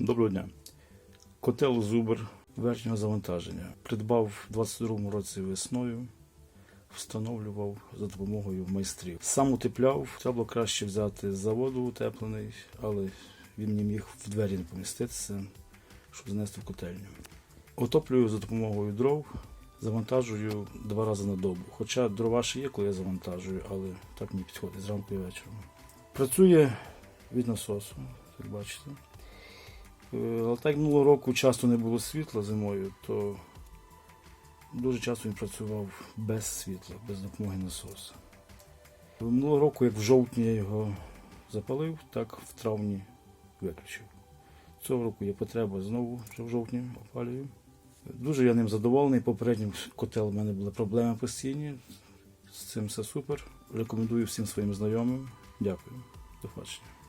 Доброго дня. Котел Зубр верхнього завантаження. Придбав у 22-му році весною, встановлював за допомогою майстрів. Сам утепляв, треба було краще взяти з заводу утеплений, але він не міг в двері не поміститися, щоб занести в котельню. Отоплюю за допомогою дров, завантажую два рази на добу. Хоча дрова ще є, коли я завантажую, але так мені підходить зранку і вечором. Працює від насосу, як бачите. Е, Але так минулого року часто не було світла зимою, то дуже часто він працював без світла, без допомоги насосу. Минулого року, як в жовтні я його запалив, так в травні виключив. Цього року є потреба знову вже в жовтні опалюю. Дуже я ним задоволений. Попереднім котел у мене були проблеми постійні. З цим все супер. Рекомендую всім своїм знайомим. Дякую. До побачення.